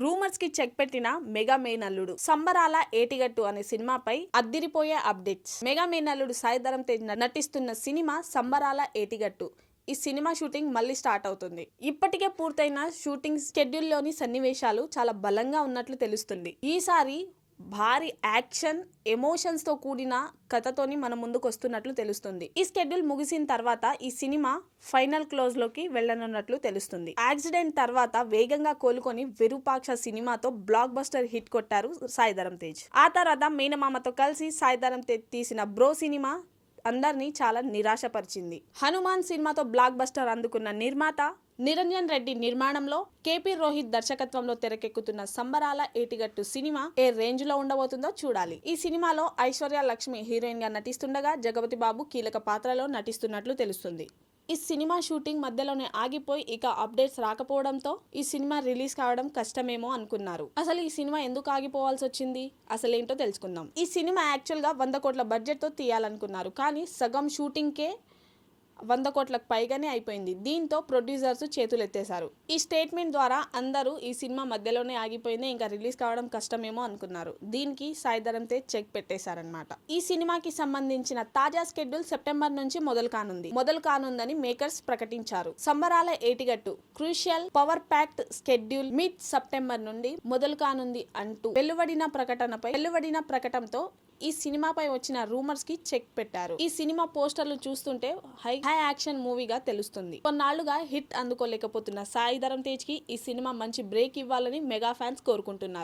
రూమర్స్కి check పెట్టిన mega మేనల్లుడు సంబరాల ఏటిగట్టు అనే సినిమాపై అద్దిరిపోయే అప్డేట్స్. మెగా మేనల్లుడు సాయిధరం తేజ్ నటిస్తున్న సినిమా సంబరాల ఏటిగట్టు. ఈ సినిమా షూటింగ్ మళ్ళీ స్టార్ట్ అవుతుంది. ఇప్పటికే పూర్తయిన షూటింగ్ షెడ్యూల్లోని సన్నివేశాలు చాలా బలంగా ఉన్నట్లు తెలుస్తుంది. ఈసారి భారీ యాక్షన్ ఎమోషన్స్తో కూడిన కథతోని మన ముందుకు వస్తున్నట్లు తెలుస్తుంది. ఈ స్కెడ్యూల్ ముగిసిన తర్వాత ఈ సినిమా ఫైనల్ క్లోజ్లోకి వెళ్ళనున్నట్లు తెలుస్తుంది. యాక్సిడెంట్ తర్వాత వేగంగా కోలుకొని విరూపాక్ష సినిమాతో బ్లాక్ బస్టర్ హిట్ కొట్టారు సాయిధరం తేజ్. ఆ తర్వాత మీనమామతో కలిసి సాయిధరం తేజ్ తీసిన బ్రో సినిమా అందరినీ చాలా నిరాశపరిచింది. హనుమాన్ సినిమాతో బ్లాక్ బస్టర్ అందుకున్న నిర్మాత నిరంజన్ రెడ్డి నిర్మాణంలో కేపీ రోహిత్ దర్శకత్వంలో తెరకెక్కుతున్న సంబరాల ఏటిగట్టు సినిమా ఏ రేంజ్లో ఉండబోతుందో చూడాలి. ఈ సినిమాలో ఐశ్వర్య లక్ష్మి హీరోయిన్గా నటిస్తుండగా జగపతి బాబు కీలక పాత్రలో నటిస్తున్నట్లు తెలుస్తుంది. ఈ సినిమా షూటింగ్ మధ్యలోనే ఆగిపోయి ఇక అప్డేట్స్ రాకపోవడంతో ఈ సినిమా రిలీజ్ కావడం కష్టమేమో అనుకున్నారు. అసలు ఈ సినిమా ఎందుకు ఆగిపోవాల్సి వచ్చింది? అసలు ఏంటో తెలుసుకుందాం. ఈ సినిమా యాక్చువల్గా వంద కోట్ల బడ్జెట్తో తీయాలనుకున్నారు. కానీ సగం షూటింగ్కే వంద కోట్లకు పైగానే అయిపోయింది. దీంతో ప్రొడ్యూసర్స్ చేతులెత్తేశారు. ఈ స్టేట్మెంట్ ద్వారా అందరూ ఈ సినిమా మధ్యలోనే ఆగిపోయింది ఇంకా రిలీజ్ కావడం కష్టమేమో అనుకున్నారు. దీనికి సాయిధరం తేజ్ చెక్ పెట్టేశారనమాట ఈ సినిమాకి సంబంధించిన తాజా షెడ్యూల్ సెప్టెంబర్ నుంచి మొదలు కానుంది. మొదలు కానుందని మేకర్స్ ప్రకటించారు. Sambarala Yetigattu crucial power packed schedule mid September నుండి మొదలు కానుంది అంటూ వెలువడిన ప్రకటనపై వెలువడిన ప్రకటనతో ఈ సినిమాపై వచ్చిన రూమర్స్కి చెక్ పెట్టారు. ఈ సినిమా పోస్టర్లు చూస్తుంటే హై హై యాక్షన్ మూవీగా తెలుస్తుంది. కొన్నాళ్ళుగా హిట్ అందుకోలేకపోతున్న సాయి ధరం తేజ్కి ఈ సినిమా మంచి బ్రేక్ ఇవ్వాలని మెగా ఫ్యాన్స్ కోరుకుంటున్నారు.